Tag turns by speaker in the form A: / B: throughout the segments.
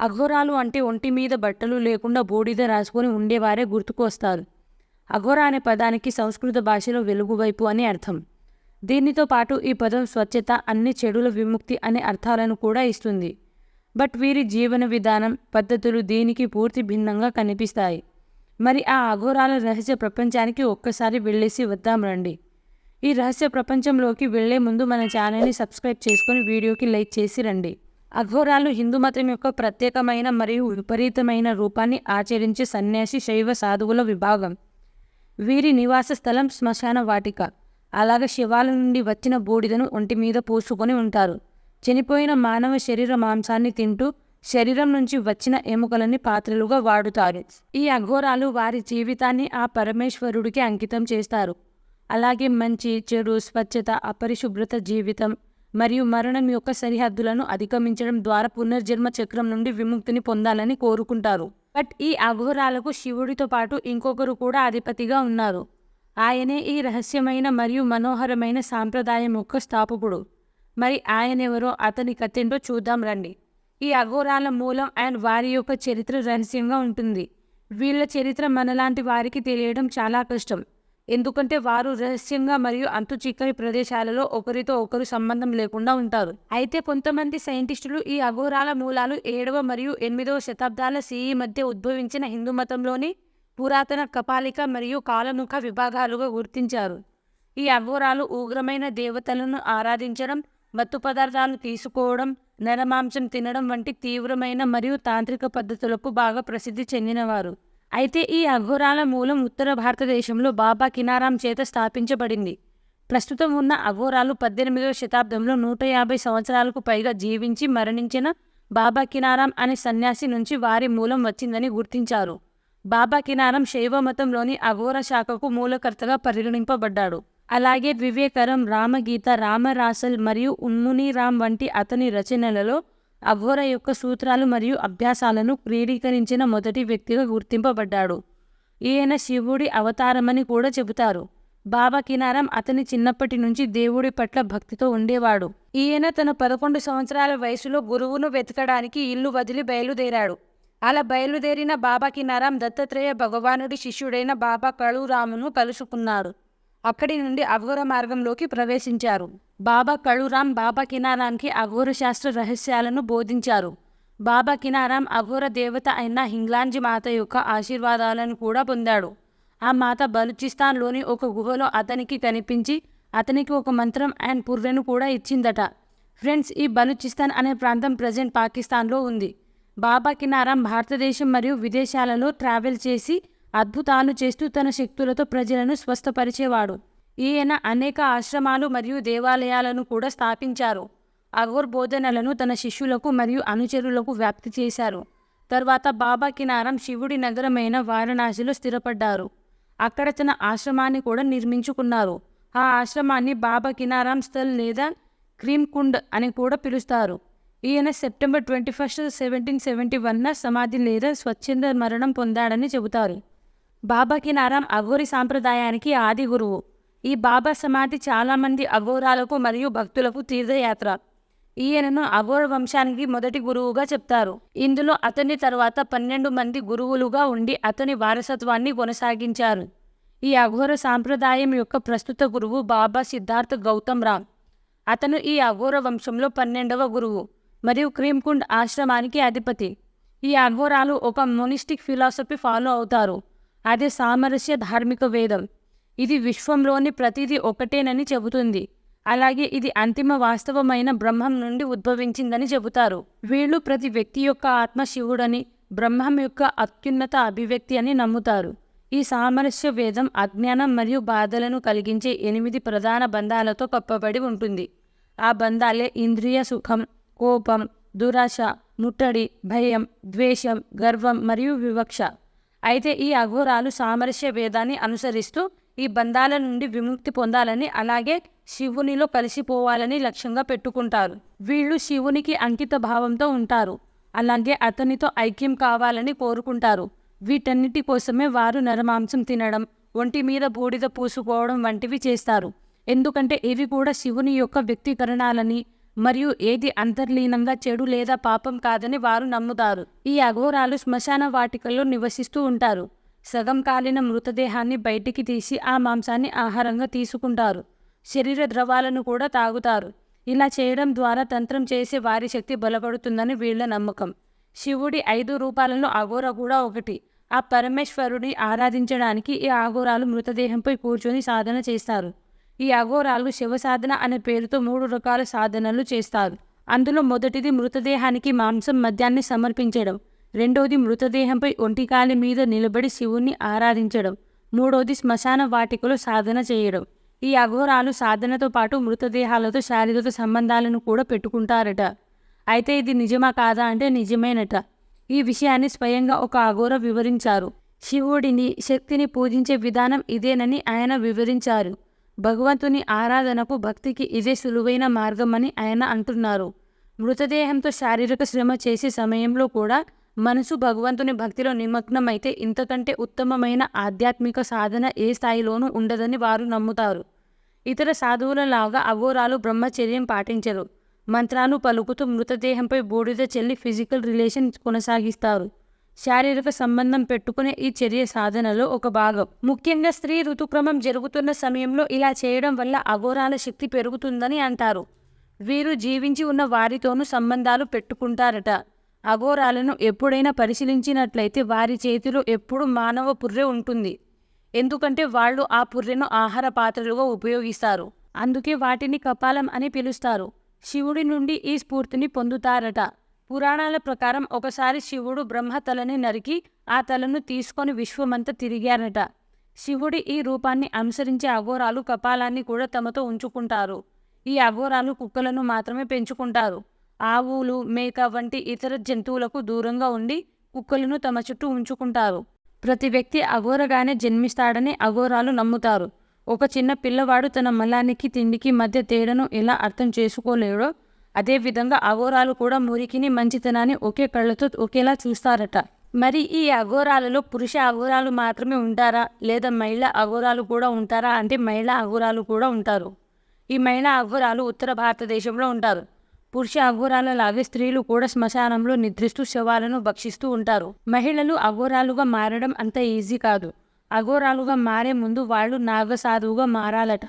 A: అఘోరాలు అంటే ఒంటి మీద బట్టలు లేకుండా బూడిద రాసుకొని ఉండేవారే గుర్తుకొస్తారు. అఘోర అనే పదానికి సంస్కృత భాషలో వెలుగువైపు అని అర్థం. దీనితో పాటు ఈ పదం స్వచ్ఛత అన్ని చెడుల విముక్తి అనే అర్థాలను కూడా ఇస్తుంది. బట్ వీరి జీవన విధానం పద్ధతులు దీనికి పూర్తి భిన్నంగా కనిపిస్తాయి. మరి ఆ అఘోరాల రహస్య ప్రపంచానికి ఒక్కసారి వెళ్ళేసి వద్దాం రండి. ఈ రహస్య ప్రపంచంలోకి వెళ్ళే ముందు మన ఛానల్ని సబ్స్క్రైబ్ చేసుకొని వీడియోకి లైక్ చేసి రండి. అఘోరాలు హిందూ మతం యొక్క ప్రత్యేకమైన మరియు విపరీతమైన రూపాన్ని ఆచరించే సన్యాసి శైవ సాధువుల విభాగం. వీరి నివాస స్థలం శ్మశాన వాటిక. అలాగే శివాల నుండి వచ్చిన బూడిదను ఒంటి మీద పూసుకొని ఉంటారు. చనిపోయిన మానవ శరీర మాంసాన్ని తింటూ శరీరం నుంచి వచ్చిన ఎముకలని పాత్రలుగా వాడుతారు. ఈ అఘోరాలు వారి జీవితాన్ని ఆ పరమేశ్వరుడికి అంకితం చేస్తారు. అలాగే మంచి చెడు స్వచ్ఛత అపరిశుభ్రత జీవితం మరియు మరణం యొక్క సరిహద్దులను అధిగమించడం ద్వారా పునర్జన్మ చక్రం నుండి విముక్తిని పొందాలని కోరుకుంటారు. బట్ ఈ అఘోరాలకు శివుడితో పాటు ఇంకొకరు కూడా అధిపతిగా ఉన్నారు. ఆయనే ఈ రహస్యమైన మరియు మనోహరమైన సాంప్రదాయం యొక్క స్థాపకుడు. మరి ఆయనెవరో అతని కథేంటో చూద్దాం రండి. ఈ అఘోరాల మూలం అండ్ వారి యొక్క చరిత్ర రహస్యంగా ఉంటుంది. వీళ్ళ చరిత్ర మనలాంటి వారికి తెలియడం చాలా కష్టం. ఎందుకంటే వారు రహస్యంగా మరియు అంతు చిక్కని ప్రదేశాలలో ఒకరితో ఒకరు సంబంధం లేకుండా ఉంటారు. అయితే కొంతమంది సైంటిస్టులు ఈ అఘోరాల మూలాలు ఏడవ మరియు ఎనిమిదవ శతాబ్దాల సిఈ మధ్య ఉద్భవించిన హిందూ మతంలోని పురాతన కపాలిక మరియు కాలముఖ విభాగాలుగా గుర్తించారు. ఈ అఘోరాలు ఉగ్రమైన దేవతలను ఆరాధించడం మత్తు పదార్థాలు తీసుకోవడం నరమాంసం తినడం వంటి తీవ్రమైన మరియు తాంత్రిక పద్ధతులకు బాగా ప్రసిద్ధి చెందినవారు. అయితే ఈ అఘోరాల మూలం ఉత్తర భారతదేశంలో బాబా కినారాం చేత స్థాపించబడింది. ప్రస్తుతం ఉన్న అఘోరాలు పద్దెనిమిదవ శతాబ్దంలో నూట యాభై సంవత్సరాలకు పైగా జీవించి మరణించిన బాబా కినారాం అనే సన్యాసి నుంచి వారి మూలం వచ్చిందని గుర్తించారు. బాబా కినారం శైవ మతంలోని అఘోర శాఖకు మూలకర్తగా పరిగణింపబడ్డాడు. అలాగే వివేకరం రామగీత రామరాసల్ మరియు ఉన్ముని రామ్ వంటి అతని రచనలలో అఘోర యొక్క సూత్రాలు మరియు అభ్యాసాలను క్రీడీకరించిన మొదటి వ్యక్తిగా గుర్తింపబడ్డాడు. ఈయన శివుడి అవతారమని కూడా చెబుతారు. బాబా కినారం అతని చిన్నప్పటి నుంచి దేవుడి పట్ల భక్తితో ఉండేవాడు. ఈయన తన పదకొండు సంవత్సరాల వయసులో గురువును వెతకడానికి ఇల్లు వదిలి బయలుదేరాడు. అలా బయలుదేరిన బాబా కినారాం దత్తాత్రేయ భగవానుడి శిష్యుడైన బాబా కళురామును కలుసుకున్నారు. అక్కడి నుండి అఘోర మార్గంలోకి ప్రవేశించారు. బాబా కళురాం బాబా కినారాంకి అఘోర శాస్త్ర రహస్యాలను బోధించారు. బాబా కినారాం అఘోర దేవత అయిన హింగ్లాంజి మాత యొక్క ఆశీర్వాదాలను కూడా పొందాడు. ఆ మాత బలూచిస్తాన్లోని ఒక గుహలో అతనికి కనిపించి అతనికి ఒక మంత్రం అండ్ పుర్రెను కూడా ఇచ్చిందట. ఫ్రెండ్స్ ఈ బలూచిస్తాన్ అనే ప్రాంతం ప్రజెంట్ పాకిస్తాన్లో ఉంది. బాబా కినారాం భారతదేశం మరియు విదేశాలలో ట్రావెల్ చేసి అద్భుతాలు చేస్తూ తన శక్తులతో ప్రజలను స్వస్థపరిచేవాడు. ఈయన అనేక ఆశ్రమాలు మరియు దేవాలయాలను కూడా స్థాపించారు. అఘోర్ బోధనలను తన శిష్యులకు మరియు అనుచరులకు వ్యాప్తి చేశారు. తర్వాత బాబా కినారం శివుడి నగరమైన వారణాసిలో స్థిరపడ్డారు. అక్కడ తన ఆశ్రమాన్ని కూడా నిర్మించుకున్నారు. ఆ ఆశ్రమాన్ని బాబా కినారాం స్థల్ లేదా క్రీమ్ కుండ్ అని కూడా పిలుస్తారు. ఈయన September twenty first seventeen seventy వన్న సమాధి లేదా స్వచ్ఛంద మరణం పొందాడని చెబుతారు. బాబా కినారాం అఘోరి సాంప్రదాయానికి ఆది గురువు. ఈ బాబా సమాధి చాలామంది అఘోరాలకు మరియు భక్తులకు తీర్థయాత్ర. ఈయనను అఘోర వంశానికి మొదటి గురువుగా చెప్తారు. ఇందులో అతని తర్వాత పన్నెండు మంది గురువులుగా ఉండి అతని వారసత్వాన్ని కొనసాగించారు. ఈ అఘోర సాంప్రదాయం యొక్క ప్రస్తుత గురువు బాబా సిద్ధార్థ్ గౌతమ్ రామ్. అతను ఈ అఘోర వంశంలో పన్నెండవ గురువు మరియు క్రీమ్కుండ్ ఆశ్రమానికి అధిపతి. ఈ అఘోరాలు ఒక మొనిస్టిక్ ఫిలాసఫీ ఫాలో అవుతారు. అదే సామరస్య ధార్మిక వేదం. ఇది విశ్వంలోని ప్రతిదీ ఒకటేనని చెబుతుంది. అలాగే ఇది అంతిమ వాస్తవమైన బ్రహ్మం నుండి ఉద్భవించిందని చెబుతారు. వీళ్ళు ప్రతి వ్యక్తి యొక్క ఆత్మ శివుడని బ్రహ్మం యొక్క అత్యున్నత అభివ్యక్తి అని నమ్ముతారు. ఈ సామరస్య వేదం అజ్ఞానం మరియు బాధలను కలిగించే ఎనిమిది ప్రధాన బంధాలతో కప్పబడి ఉంటుంది. ఆ బంధాలే ఇంద్రియ సుఖం కోపం దురాశ ముట్టడి భయం ద్వేషం గర్వం మరియు వివక్ష. అయితే ఈ అఘోరాలు సామరస్య వేదాన్ని అనుసరిస్తూ ఈ బంధాల నుండి విముక్తి పొందాలని అలాగే శివునిలో కలిసిపోవాలని లక్ష్యంగా పెట్టుకుంటారు. వీళ్ళు శివునికి అంకిత భావంతో ఉంటారు. అలాగే అతనితో ఐక్యం కావాలని కోరుకుంటారు. వీటన్నిటి కోసమే వారు నరమాంసం తినడం ఒంటి మీద బూడిద పూసుకోవడం వంటివి చేస్తారు. ఎందుకంటే ఇవి కూడా శివుని యొక్క వ్యక్తీకరణాలని మరియు ఏది అంతర్లీనంగా చెడు లేదా పాపం కాదని వారు నమ్ముతారు. ఈ అఘోరాలు శ్మశాన వాటికల్లో నివసిస్తూ ఉంటారు. సగం కాలిన మృతదేహాన్ని బయటికి తీసి ఆ మాంసాన్ని ఆహారంగా తీసుకుంటారు. శరీర ద్రవాలను కూడా తాగుతారు. ఇలా చేయడం ద్వారా తంత్రం చేసే వారి శక్తి బలపడుతుందని వీళ్ళ నమ్మకం. శివుడి ఐదు రూపాలలో అఘోర కూడా ఒకటి. ఆ పరమేశ్వరుని ఆరాధించడానికి ఈ అఘోరాలు మృతదేహంపై కూర్చొని సాధన చేస్తారు. ఈ అఘోరాలు శివ సాధన అనే పేరుతో మూడు రకాల సాధనలు చేస్తారు. అందులో మొదటిది మృతదేహానికి మాంసం మద్యాన్ని సమర్పించడం. రెండోది మృతదేహంపై ఒంటికాలి మీద నిలబడి శివుణ్ణి ఆరాధించడం. మూడోది శ్మశాన వాటికలో సాధన చేయడం. ఈ అఘోరాలు సాధనతో పాటు మృతదేహాలతో శారీరక సంబంధాలను కూడా పెట్టుకుంటారట. అయితే ఇది నిజమా కాదా అంటే నిజమేనట. ఈ విషయాన్ని స్వయంగా ఒక అఘోర వివరించారు. శివుడిని శక్తిని పూజించే విధానం ఇదేనని ఆయన వివరించారు. భగవంతుని ఆరాధనకు భక్తికి ఇదే సులువైన మార్గమని ఆయన అంటున్నారు. మృతదేహంతో శారీరక శ్రమ చేసే సమయంలో కూడా మనసు భగవంతుని భక్తిలో నిమగ్నమైతే ఇంతకంటే ఉత్తమమైన ఆధ్యాత్మిక సాధన ఏ స్థాయిలోనూ ఉండదని వారు నమ్ముతారు. ఇతర సాధువుల లాగా అఘోరాలు బ్రహ్మచర్యం పాటించరు. మంత్రాలు పలుకుతూ మృతదేహంపై బూడిద చెల్లి ఫిజికల్ రిలేషన్ కొనసాగిస్తారు. శారీరక సంబంధం పెట్టుకునే ఈ చర్య సాధనలో ఒక భాగం. ముఖ్యంగా స్త్రీ ఋతుక్రమం జరుగుతున్న సమయంలో ఇలా చేయడం వల్ల అఘోరాల శక్తి పెరుగుతుందని అంటారు. వీరు జీవించి ఉన్న వారితోనూ సంబంధాలు పెట్టుకుంటారట. అఘోరాలను ఎప్పుడైనా పరిశీలించినట్లయితే వారి చేతిలో ఎప్పుడు మానవ పుర్రె ఉంటుంది. ఎందుకంటే వాళ్ళు ఆ పుర్రెను ఆహార పాత్రలుగా ఉపయోగిస్తారు. అందుకే వాటిని కపాలం అని పిలుస్తారు. శివుడి నుండి ఈ స్ఫూర్తిని పొందుతారట. పురాణాల ప్రకారం ఒకసారి శివుడు బ్రహ్మ తలని నరికి ఆ తలను తీసుకొని విశ్వమంతా తిరిగారట. శివుడి ఈ రూపాన్ని అనుసరించే అఘోరాలు కపాలాన్ని కూడా తమతో ఉంచుకుంటారు. ఈ అఘోరాలు కుక్కలను మాత్రమే పెంచుకుంటారు. ఆవులు మేక వంటి ఇతర జంతువులకు దూరంగా ఉండి కుక్కలను తమ చుట్టూ ఉంచుకుంటారు. ప్రతి వ్యక్తి అఘోరగానే జన్మిస్తాడని అఘోరాలు నమ్ముతారు. ఒక చిన్న పిల్లవాడు తన మలానికి తిండికి మధ్య తేడాను ఎలా అర్థం చేసుకోలేడో అదేవిధంగా అఘోరాలు కూడా మురికిని మంచితనాన్ని ఒకే కళ్ళతో ఒకేలా చూస్తారట. మరి ఈ అఘోరాలలో పురుష అఘోరాలు మాత్రమే ఉంటారా? లేదా మహిళా అఘోరాలు కూడా ఉంటారా? అంటే మహిళా అఘోరాలు కూడా ఉంటారు. ఈ మహిళా అఘోరాలు ఉత్తర భారతదేశంలో ఉంటారు. పురుష అఘోరాల లాగే స్త్రీలు కూడా శ్మశానంలో నిద్రిస్తూ శవాలను భక్షిస్తూ ఉంటారు. మహిళలు అఘోరాలుగా మారడం అంత ఈజీ కాదు. అఘోరాలుగా మారే ముందు వాళ్ళు నాగసాధువుగా మారాలట.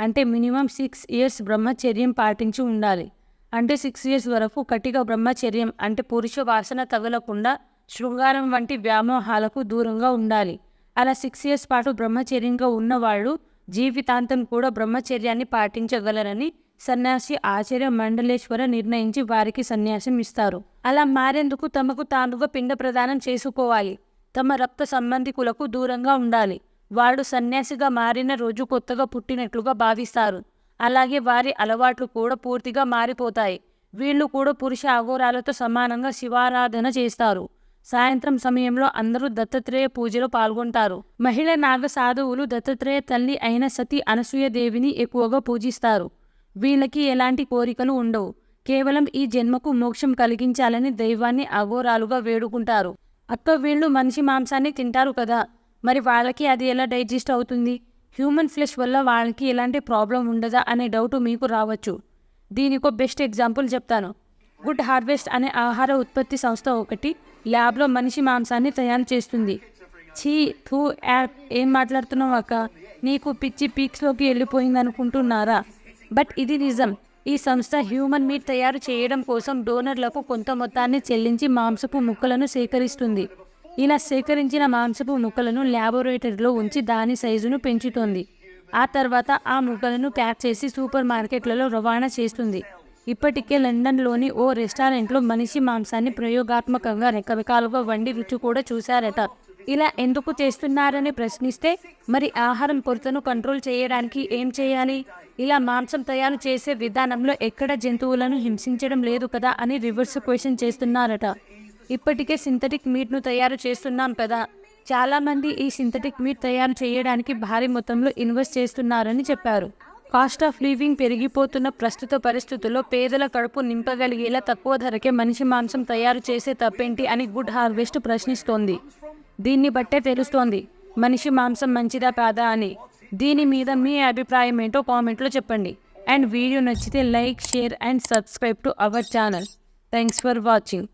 A: అంటే మినిమం సిక్స్ ఇయర్స్ బ్రహ్మచర్యం పాటించి ఉండాలి. అంటే సిక్స్ ఇయర్స్ వరకు కటిక బ్రహ్మచర్యం అంటే పురుష వాసన తగలకుండా శృంగారం వంటి వ్యామోహాలకు దూరంగా ఉండాలి. అలా సిక్స్ ఇయర్స్ పాటు బ్రహ్మచర్యంగా ఉన్నవాళ్ళు జీవితాంతం కూడా బ్రహ్మచర్యాన్ని పాటించగలరని సన్యాసి ఆచార్య మండలేశ్వర నిర్ణయించి వారికి సన్యాసం ఇస్తారు. అలా మారేందుకు తమకు తానుగా పిండ ప్రదానం చేసుకోవాలి తమ రక్త సంబంధికులకు దూరంగా ఉండాలి. వాడు సన్యాసిగా మారిన రోజు కొత్తగా పుట్టినట్లుగా భావిస్తారు. అలాగే వారి అలవాట్లు కూడా పూర్తిగా మారిపోతాయి. వీళ్ళు కూడా పురుష అఘోరాలతో సమానంగా శివారాధన చేస్తారు. సాయంత్రం సమయంలో అందరూ దత్తాత్రేయ పూజలో పాల్గొంటారు. మహిళ నాగ సాధువులు దత్తాత్రేయ తల్లి అయిన సతీ అనసూయ దేవిని ఎక్కువగా పూజిస్తారు. వీళ్ళకి ఎలాంటి కోరికలు ఉండవు. కేవలం ఈ జన్మకు మోక్షం కలిగించాలని దైవాన్ని అఘోరాలుగా వేడుకుంటారు. అక్క వీళ్ళు మనిషి మాంసాన్ని తింటారు కదా. మరి వాళ్ళకి అది ఎలా డైజెస్ట్ అవుతుంది? హ్యూమన్ ఫ్లెష్ వల్ల వాళ్ళకి ఎలాంటి ప్రాబ్లం ఉండదా అనే డౌట్ మీకు రావచ్చు. దీనికి ఒక బెస్ట్ ఎగ్జాంపుల్ చెప్తాను. గుడ్ హార్వెస్ట్ అనే ఆహార ఉత్పత్తి సంస్థ ఒకటి ల్యాబ్లో మనిషి మాంసాన్ని తయారు చేస్తుంది. ఛీ థూ యాప్ ఏం మాట్లాడుతున్నావు అక్క? నీకు పిచ్చి పీక్స్లోకి వెళ్ళిపోయింది అనుకుంటున్నారా బట్ ఇది నిజం. ఈ సంస్థ హ్యూమన్ మీట్ తయారు చేయడం కోసం డోనర్లకు కొంత మొత్తాన్ని చెల్లించి మాంసపు ముక్కలను సేకరిస్తుంది. ఇలా సేకరించిన మాంసపు ముక్కలను ల్యాబొరేటరీలో ఉంచి దాని సైజును పెంచుతోంది. ఆ తర్వాత ఆ ముక్కలను ప్యాక్ చేసి సూపర్ మార్కెట్లలో రవాణా చేస్తుంది. ఇప్పటికే లండన్లోని ఓ రెస్టారెంట్లో మనిషి మాంసాన్ని ప్రయోగాత్మకంగా రకరకాలుగా వండి రుచి కూడా చూశారట. ఇలా ఎందుకు చేస్తున్నారని ప్రశ్నిస్తే మరి ఆహారం కొరతను కంట్రోల్ చేయడానికి ఏం చేయాలి? ఇలా మాంసం తయారు చేసే విధానంలో ఎక్కడ జంతువులను హింసించడం లేదు కదా అని రివర్స్ క్వశ్చన్ చేస్తున్నారట. ఇప్పటికే సింథటిక్ మీట్ను తయారు చేస్తున్నాం కదా. చాలామంది ఈ సింథటిక్ మీట్ తయారు చేయడానికి భారీ మొత్తంలో ఇన్వెస్ట్ చేస్తున్నారని చెప్పారు. కాస్ట్ ఆఫ్ లివింగ్ పెరిగిపోతున్న ప్రస్తుత పరిస్థితుల్లో పేదల కడుపు నింపగలిగేలా తక్కువ ధరకే మనిషి మాంసం తయారు చేసే తప్పేంటి అని గుడ్ హార్వెస్ట్ ప్రశ్నిస్తోంది. దీన్ని బట్టే తెలుస్తోంది మనిషి మాంసం మంచిదా కాదా అని. దీని మీద మీ అభిప్రాయం ఏంటో కామెంట్లో చెప్పండి. అండ్ వీడియో నచ్చితే like share and subscribe to our channel. Thanks for watching.